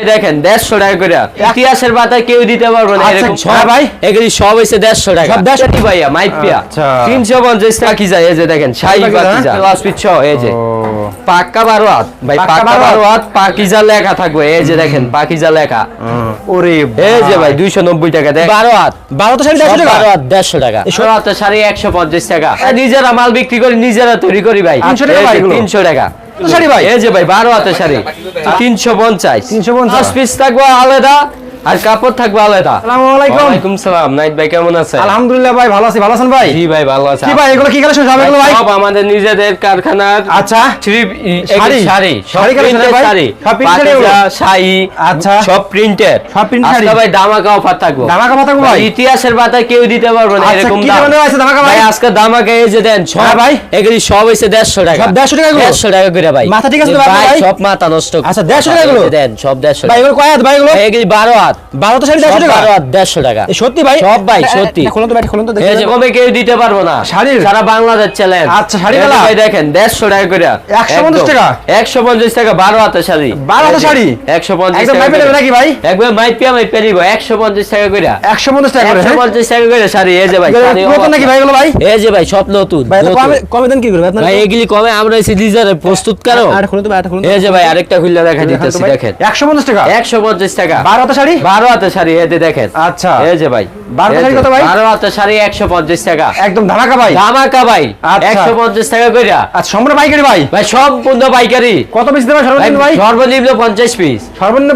এই দেখেন দেড়শো টাকা করে। ইতিহাসের পাতায় কেউ দিতে পারবে না আচ্ছা, এরকম সব ভাই। এগুলি সব হয়েছে দেড়শো টাকা। সব 150 ভাইয়া মাইপিয়া আচ্ছা। তিনশো পঞ্চাশ টাকা কি যায়? এই যে দেখেন শাহি পাকিজা, এই যে। পাক্কা বারো হাত ভাই পাক্কা পাক্কা বারো বারো হাত পাকিজা লেখা থাকবে। এই যে দেখেন পাকিজা লেখা। ওরে এই যে ভাই দুইশো নব্বই টাকা দেখ। বারো হাত বারো তো শাড়ি দেড়শো টাকা? বারো হাত দেড়শো টাকা। ষোলো হাতের শাড়ি একশো পঞ্চাশ টাকা। নিজেরা মাল বিক্রি করি নিজেরা তৈরি করি ভাই। 300 টাকা তিনশো টাকা। শাড়ি ভাই? এই যে ভাই বারো হাতের শাড়ি। তিনশো পঞ্চাশ। তিনশো পঞ্চাশ। পিস থাকবে আলাদা। আর কাপড় থাকবে আলাদা আসসালামু আলাইকুম ওয়ালাইকুম সালাম নাইট ভাই কেমন আছেন আলহামদুলিল্লাহ ভাই ভালো আছি ভালো আছেন ভাই জি ভাই ভালো আছে কি ভাই এগুলো কি কালেকশন সব এগুলো ভাই সব আমাদের নিজেদের কারখানার আচ্ছা থ্রি শাড়ি? শাড়ি শাড়ি প্রিন্টের ভাই? শাড়ি শাড়ি আচ্ছা। সব প্রিন্টের সব print শাড়ি? ভাই দামাকা অফার থাকব দামাকা offer থাকব ভাই? ইতিহাসের পাতায় কেউ দিতে পারবে না আচ্ছা, এরকম কি দাম ধরনের আছে দামাকা ভাই? আজকে দামাকা এই যে দেন সব হ্যাঁ ভাই? এগুলি সব হইছে দেড়শো টাকা সব 150 টাকা এগুলো? দেড়শো টাকা করে ভাই মাথা ঠিক আছে ভাই? সব মাথা নষ্ট আচ্ছা, 150 টাকা এগুলো? দেন সব দেড়শো ভাই এগুলো কয় হাত ভাই এগুলো এগুলি বারো হাত বারো তো শাড়ি দেড়শো টাকা? দেড়শো টাকা। সত্যি ভাই? সব ভাই, এ, এ, সত্যি। খুলুন তো ভাই খুলুন তো এই যে কবে কেউ দিতে পারব না? শাড়ির? সারা বাংলাদেশ চ্যালেঞ্জ আচ্ছা, শাড়ি মেলা? ভাই দেখেন দেড়শো টাকা করে। 150 টাকা? একশো পঞ্চাশ টাকা বারো হাতের শাড়ি। 12 হাতের শাড়ি? একশো পঞ্চাশ একদম মাইপে নেবে নাকি ভাই? একবার মাইপিয়া মাইপিয়া নিবো। একশো পঞ্চাশ টাকা করে। একশো পঞ্চাশ টাকা করে? একশো? পঞ্চাশ টাকা করে শাড়ি। এই যে ভাই নতুন নাকি ভাই এগুলো ভাই? এই যে ভাই সব নতুন ভাই কমে কমে দেন কি করবে ভাই এগুলি? কমে আমরা এসে ডিজারে প্রস্তুত করো? আর খুলুন তো ভাই আরেকটা খুললে দেখা দিতেছি দেখেন একশো পঞ্চাশ টাকা? একশো পঞ্চাশ টাকা। বারো শাড়ি? বারো হাতে সারি এতে দেখেন। আচ্ছা। এই যে ভাই। কত ভাই? বারো হাতের শাড়ি একশো পঞ্চাশ টাকা। একদম ধামাকা ভাই। ধামাকা ভাই। একশো পঞ্চাশ টাকা কইরা। সম্পূর্ণ ভাই? ভাই সব কত পিস সর্বনিম্ন ভাই সর্বনিম্ন পিস সর্বনিম্ন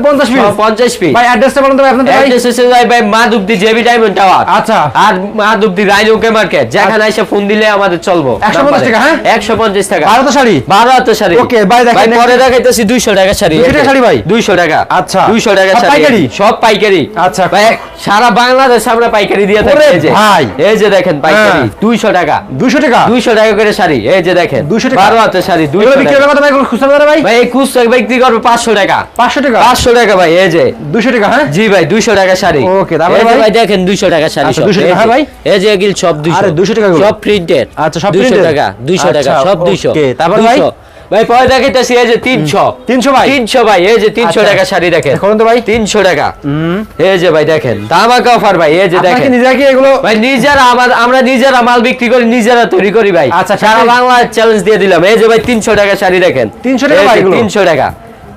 পিস পিস ভাই অ্যাড্রেসটা বলুন তো আপনাদের অ্যাড্রেস ভাই ভাই মাধবদি জেবি ডায়মন্ড টাওয়ার আচ্ছা। আর মাধবদি রাইনোকে মার্কেট যেখানে এসে ফোন দিলে আমাদের চলবো। 150 টাকা, হ্যাঁ? একশো পঞ্চাশ টাকা। বারো শাড়ি? বারো হাতের শাড়ি। Okay, ভাই দেখেন, পরে দেখাইতেছি দুইশো টাকা শাড়ি। শাড়ি ভাই? দুইশো টাকা। আচ্ছা। দুইশো টাকা সব শাড়ি। পাইকারি? সব পাইকারি। আচ্ছা। ভাই সারা বাংলাদেশ আমরা পাইকারি দিয়ে থাকি এই যে ভাই। এই যে দেখেন পাইকারি হ্যাঁ। দুইশো টাকা দুশো টাকা দুইশো টাকা করে শাড়ি এই যে দেখেন 200 টাকা? শাড়ি বিক্রি কত ভাই খুচরা ভাই ভাই এই খুচরা বিক্রি করবে পাঁচশো টাকা পাঁচশো টাকা পাঁচশো টাকা ভাই এই যে দুশো টাকা হ্যাঁ জি ভাই দুইশো টাকা শাড়ি Okay, তারপরে ভাই? ভাই দেখেন দুইশো টাকা শাড়ি আচ্ছা, সব। 200 টাকা, হ্যাঁ ভাই? এই যে সব আরে, 200 টাকা গুলো? সব প্রিন্টেড আচ্ছা, সব দুইশো printed? টাকা দুইশো টাকা সব তারপর ভাই? ভাই পরে দেখাইতেছি এই যে তিনশো। তিনশো ভাই? তিনশো ভাই এই যে তিনশো আচ্ছা। টাকা শাড়ি দেখেন। দেখুন তো ভাই তিনশো টাকা। এই যে ভাই দেখেন দামাকা অফার ভাই এই যে দেখেন। নিজেরা কি এগুলো ভাই নিজেরা আমার আমরা নিজেরা মাল বিক্রি করি নিজেরা তৈরি করি ভাই। আচ্ছা, সারা বাংলা চ্যালেঞ্জ দিয়ে দিলাম। এই যে ভাই তিনশো টাকা শাড়ি দেখেন। 300 টাকা ভাই? তিনশো টাকা।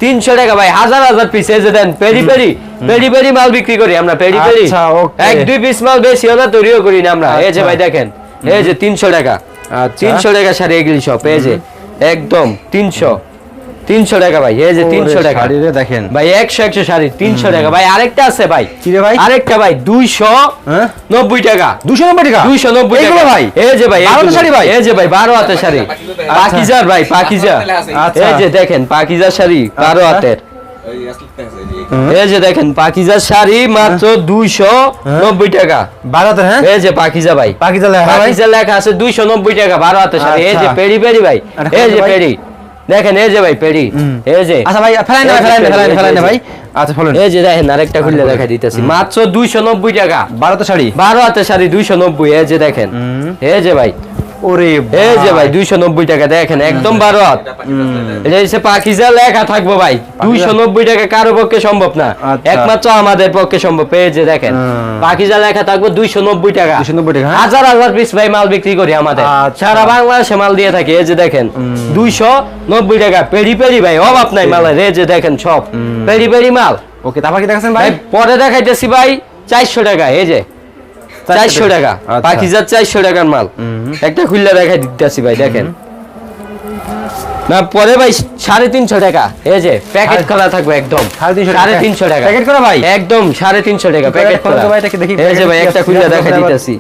তিনশো টাকা ভাই হাজার হাজার পিস এই যে দেন পেরি পেরি পেরি পেরি মাল বিক্রি করি আমরা পেরি পেরি। আচ্ছা, এক দুই পিস মাল বেশিও না তৈরিও করি না আমরা। এই যে আচ্ছা। ভাই দেখেন এই যে তিনশো টাকা। তিনশো টাকা শাড়ি এগুলি সব এই যে। একদম তিনশো। তিনশো টাকা ভাই এই যে তিনশো টাকা। দেখেন। ভাই একশো একশো শাড়ি তিনশো টাকা। ভাই আরেকটা আছে ভাই। ভাই? আরেকটা ভাই দুইশো হ্যাঁ? নব্বই টাকা। দুশো নব্বই টাকা? দুইশো নব্বই টাকা। ভাই? এই যে ভাই বারো শাড়ি ভাই? এই যে ভাই বারো হাতের শাড়ি। পাকিজার ভাই পাকিজা আচ্ছা। এই যে দেখেন পাকিজার শাড়ি বারো আচ্ছা। হাতের। এই যে দেখেন পাকিজার শাড়ি মাত্র দুইশো নব্বই টাকা। বারো হাতের হ্যাঁ? এই যে পাকিজা ভাই। হ্যাঁ ভাই। পাকিজার লেখা আছে দুইশো নব্বই টাকা বারো হাতের শাড়ি। এই যে আচ্ছা। পেরি পেরি ভাই। এই যে। পেরি দেখেন এই যে ভাই পেরি এই যে। আচ্ছা ভাই ফেলাই না ফেলাই না ফেলাই না ফেলাই না ভাই। আচ্ছা ফেলেন। এই যে দেখেন আরেকটা খুললে দেখা দিতেছি। মাত্র দুইশো নব্বই টাকা। বারো তো শাড়ি? বারো হাতের শাড়ি দুইশো নব্বই এই যে দেখেন। এই যে ভাই। ওরে এই যে ভাই। দুইশো নব্বই টাকা দেখেন একদম বারো হাত এটা হচ্ছে পাকিজা লেখা থাকব ভাই দুইশো নব্বই টাকা কারও পক্ষে সম্ভব না। আচ্ছা। একমাত্র আমাদের পক্ষে সম্ভব। এই যে দেখেন। পাকিজা লেখা থাকব দুইশো নব্বই টাকা। 290 টাকা, হ্যাঁ? হাজার হাজার পিস ভাই মাল বিক্রি করি আমাদের। আচ্ছা। সারা বাংলাদেশে মাল দিয়ে থাকি এই যে দেখেন দুইশো নব্বই টাকা। পেরি পেরি ভাই অভাব নাই মালের এই যে দেখেন সব। পেরি পেরি মাল। ওকে তারপর কি দেখাচ্ছেন ভাই? ভাই পরে দেখাইতেছি ভাই চারশো টাকা এই যে। চারশো টাকা। আচ্ছা। পাখিজার চারশো টাকার মাল। একটা খুললে দেখাই দিতেছি ভাই দেখেন। না পরে ভাই সাড়ে তিনশো টাকা। এই যে প্যাকেট খোলা থাকবে একদম। সাড়ে তিনশো টাকা? প্যাকেট করা ভাই? একদম সাড়ে তিনশো টাকা প্যাকেট দেখি, এই যে ভাই একটা খুললে দেখা দিতেছি।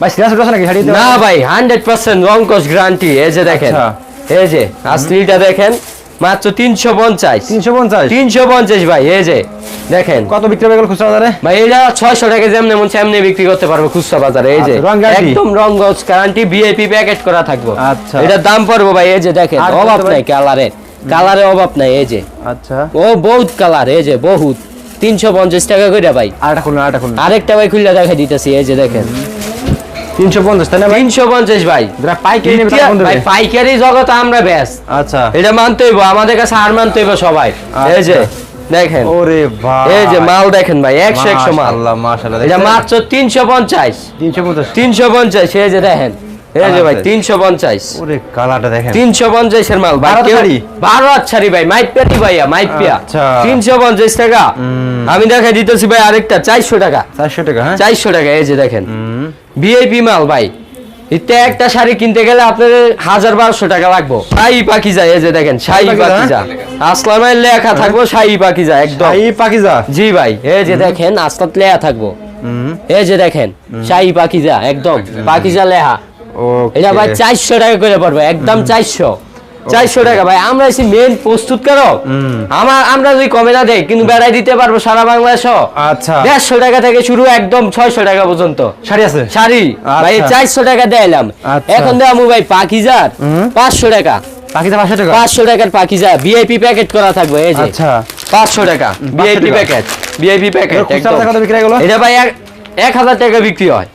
ভাই সিরিয়াস কথা নাকি? না ভাই হান্ড্রেড পার্সেন্ট রং কস গ্যারান্টি এই যে দেখেন। আচ্ছা। এই যে আসলিটা দেখেন। মাত্র তিনশো পঞ্চাশ। তিনশো পঞ্চাশ? তিনশো পঞ্চাশ ভাই এই যে দেখেন। কত বিক্রি হবে খুচরা বাজারে? ভাই এটা ছয়শো টাকা যেমন মন এমনি বিক্রি করতে পারব খুচরা বাজারে এই যে। আচ্ছা? একদম রং গজ গ্যারান্টি ভিআইপি প্যাকেট করা থাকব। আচ্ছা। এটার দাম পড়ব ভাই এই যে দেখেন অভাব? নাই কালারে কালারে অভাব নাই এই যে। আচ্ছা। ও বহুত কালার এই যে বহুত। তিনশো পঞ্চাশ টাকা করে ভাই। আরেকটা ভাই খুললে দেখা দিতেছি এই যে দেখেন। তিনশো পঞ্চাশ তাই না ভাই? তিনশো পঞ্চাশ ভাই। যারা পাইকারি নেবে? ভাই জগৎ আমরা ব্যাস আচ্ছা। এটা মানতে আমাদের কাছে আর মানতে সবাই। এই যে আচ্ছা। দেখেন। ওরে ভাই। এই যে মাল দেখেন ভাই একশো একশো মাল। মাশাআল্লাহ মাশাআল্লাহ। এটা মাত্র তিনশো পঞ্চাশ। 350 তিনশো পঞ্চাশ এই যে দেখেন। এই যে ভাই আচ্ছা। ওরে দেখেন। মাল ভাই কেউ- ভাই ভাইয়া টাকা। আমি দেখাই দিতেছি ভাই আরেকটা চারশো টাকা। 400 টাকা হ্যাঁ? চারশো টাকা এই যে দেখেন। ভিআইপি মাল ভাই। এতে একটা শাড়ি কিনতে গেলে আপনার হাজার বারোশো টাকা লাগবো। শাহি পাকিজা এই যে দেখেন শাহি শাহি পাকিজা, পাকিজা। আসলামের লেখা থাকব শাহি পাকিজা একদম। এই পাকিজা? জি ভাই এই যে দেখেন আসলাত লেখা থাকব। এই যে দেখেন শাহি পাকিজা একদম। পাকিজা লেহা ওকে এটা ভাই চারশো টাকা করে পড়বে একদম চারশো। চারশো টাকা। ভাই আমরা এসে মেন প্রস্তুত করো আমার আমরা যদি কমে না দেয় কিন্তু বেড়াই দিতে পারব সারা বাংলাদেশ। আচ্ছা। দেড়শো টাকা থেকে শুরু একদম ছয়শো টাকা পর্যন্ত। শাড়ি আছে? শাড়ি। ভাই আচ্ছা। চারশো টাকা দিলাম আচ্ছা। এখন দেওয়া ভাই পাকিজার। পাঁচশো টাকা। পাকিজা 500 টাকা? পাঁচশো টাকার পাকিজা ভিআইপি প্যাকেট করা থাকবে এই যে। আচ্ছা। পাঁচশো টাকা। ভিআইপি টাকা। প্যাকেট ভিআইপি প্যাকেট এটা ভাই এক- হাজার টাকা বিক্রি হয়।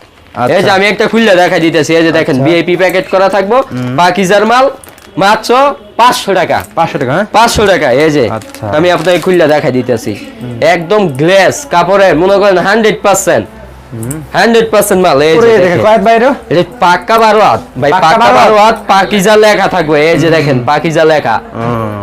এই যে আমি একটা খুললে দেখা দিতেছি এই যে দেখেন আচ্ছা। ভিআইপি প্যাকেট করা থাকব। পাকিজার মাল মাত্র পাঁচশো টাকা। 500 টাকা হ্যাঁ? পাঁচশো টাকা এই যে। আচ্ছা। আমি আপনাকে খুললে দেখা দিতেছি। একদম গ্লেস কাপড়ের মনে করেন হান্ড্রেড পার্সেন্ট হান্ড্রেড পার্সেন্ট মাল এই যে দেখেন। দেখেন। কয়েক বাইরে? এটা পাক্কা বারো হাত ভাই পাক্কা পাক্কা বারো বারো হাত পাকিজা লেখা থাকবে এই যে দেখেন পাকিজা লেখা।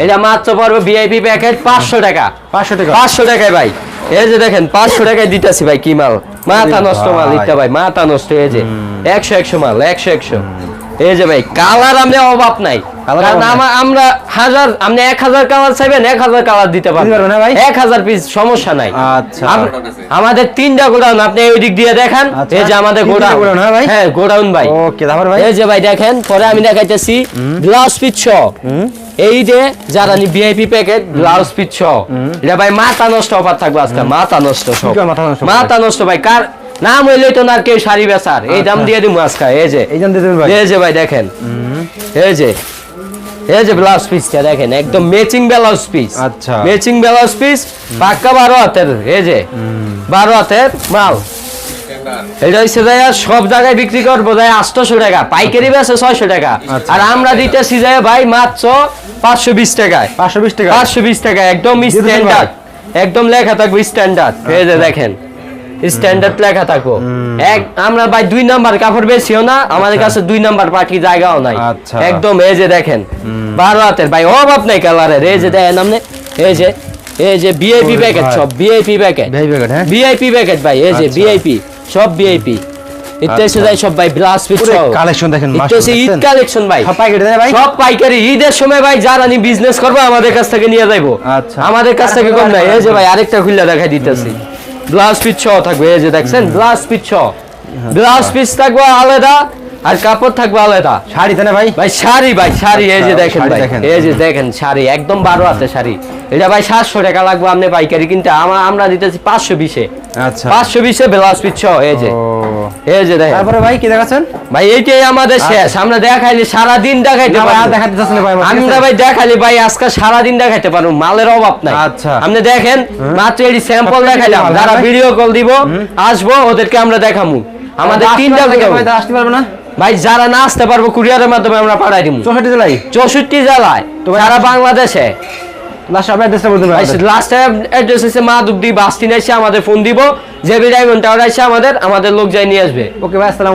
এটা মাত্র পড়বে ভিআইপি প্যাকেট পাঁচশো টাকা। 500 টাকা। পাঁচশো টাকায় ভাই। এই যে দেখেন পাঁচশো টাকায় দিতেছি ভাই কি মাল? মাথা নষ্ট মাল ভাই। মাথা নষ্ট এই যে। একশো একশো মাল একশো একশো। এই যে ভাই কালার আমরা অভাব নাই। কারণ অভাব নাই। আমা- আমরা হাজার আপনি এক হাজার কালার চাইবেন এক হাজার কালার দিতে পারবেন। ভাই? এক হাজার পিস সমস্যা নাই। আচ্ছা। আমাদের তিনটা গোডাউন আপনি ওই দিক দিয়ে দেখান। আচ্ছা। এই যে আমাদের গোডাউন। গোডাউন, হ্যাঁ ভাই? হ্যাঁ গোডাউন ভাই। ওকে ভাই? এই যে ভাই দেখেন পরে আমি দেখাইতেছি ব্লাউজ পিস এই যে যারা ভিআইপি প্যাকেট ব্লাউজ পিস এটা ভাই মাথা নষ্ট অফার থাকবে আজকে মাথা নষ্ট সব মাথা নষ্ট ভাই? কার নাম হইলেই তো না কেউ শাড়ি বেচার। এই দাম আচ্ছা। দিয়ে দিমু আজকে এই যে। এই দাম দিয়ে ভাই। এই যে ভাই দেখেন। এই যে। এই যে ব্লাউজ পিসটা দেখেন একদম ম্যাচিং ব্লাউজ পিস আচ্ছা। ম্যাচিং ব্লাউজ পিস পাক্কা বারো হাতের এই যে। বারো হাতের মাল। এটা হচ্ছে যায় সব জায়গায় বিক্রি করব যায় আটশোশো টাকা পাইকারি বেছে ছয়শো টাকা। আচ্ছা। আর আমরা দিতেছি যায় ভাই মাত্র পাঁচশো বিশ টাকায়। 520 টাকা? পাঁচশো বিশ টাকা একদম স্ট্যান্ডার্ড একদম লেখা থাকবে স্ট্যান্ডার্ড এই দেখেন স্ট্যান্ডার্ড লেখা থাকব। এক আমরা ভাই দুই নাম্বার কাপড় বেশিও না আমাদের কাছে দুই নাম্বার পাখি জায়গাও নাই। আচ্ছা। একদম এই যে দেখেন বারো হাতের। ভাই অভাব নাই কালারের এই যে দেখেন আপনি এই যে এই যে ভিআইপি প্যাকেট সব ভিআইপি প্যাকেট ভাই প্যাকেট হ্যাঁ? ভিআইপি প্যাকেট ভাই এই যে আচ্ছা। ভিআইপি সব ভিআইপি ইত্যাদি আচ্ছা। যাই সব ভাই ব্লাস পিস পুরো কালেকশন দেখেন ঈদ কালেকশন ভাই। সব ভাই। সব পাইকারি ঈদের সময় ভাই যারা নি বিজনেস করব আমাদের কাছ থেকে নিয়ে যাইবো। আচ্ছা। আমাদের কাছ থেকে কম নাই। এই যে ভাই আরেকটা খুললে দেখাই দিতেছি। ব্লাউজ পিস ছ থাকবে এই যে দেখছেন ব্লাউজ পিস ছ ব্লাউজ পিস থাকবে আলাদা। আর কাপড় থাকবে আলাদা। শাড়ি দেন ভাই? ভাই শাড়ি ভাই শাড়ি এই যে আচ্ছা, দেখেন ভাই। এই যে দেখেন শাড়ি একদম বারো হাতে শাড়ি। এটা ভাই সাতশো টাকা লাগবে আপনি পাইকারি কিন্তু। আমরা দিতেছি পাঁচশো বিশে। আচ্ছা। পাঁচশো বিশে ব্লাউজ পিস এই যে। এই যে দেখেন। তারপরে ভাই কি দেখাচ্ছেন? ভাই এইটাই আমাদের শেষ। আমরা দেখাইলি সারাদিন দেখাইতে না আর দেখাতে চাচ্ছেন ভাই আমরা ভাই দেখালি ভাই আজকে সারাদিন দেখাইতে পারব। মালের অভাব নাই। আচ্ছা। আপনি দেখেন মাত্র এটি স্যাম্পল দেখাইলাম। যারা ভিডিও কল দিব আসব ওদেরকে আমরা দেখামু। আমাদের তিনটা। ভাই, তারা আসতে পারবে না? ভাই যারা না আসতে পারব কুরিয়ারের মাধ্যমে আমরা পাঠাই দিব চৌষট্টি জেলায়? চৌষট্টি জেলায়। সারা বাংলাদেশে। লাস্ট অ্যাড্রেসটা বলতে পারবেন লাস্ট অ্যাড্রেস হচ্ছে মা দুগ্ধি বাস স্ট্যান্ড এসে আমাদের ফোন দিব। যে ডায়মন্ড টাওয়ার এসে আমাদের আমাদের লোক যাই নিয়ে আসবে। ওকে ভাই আসসালাম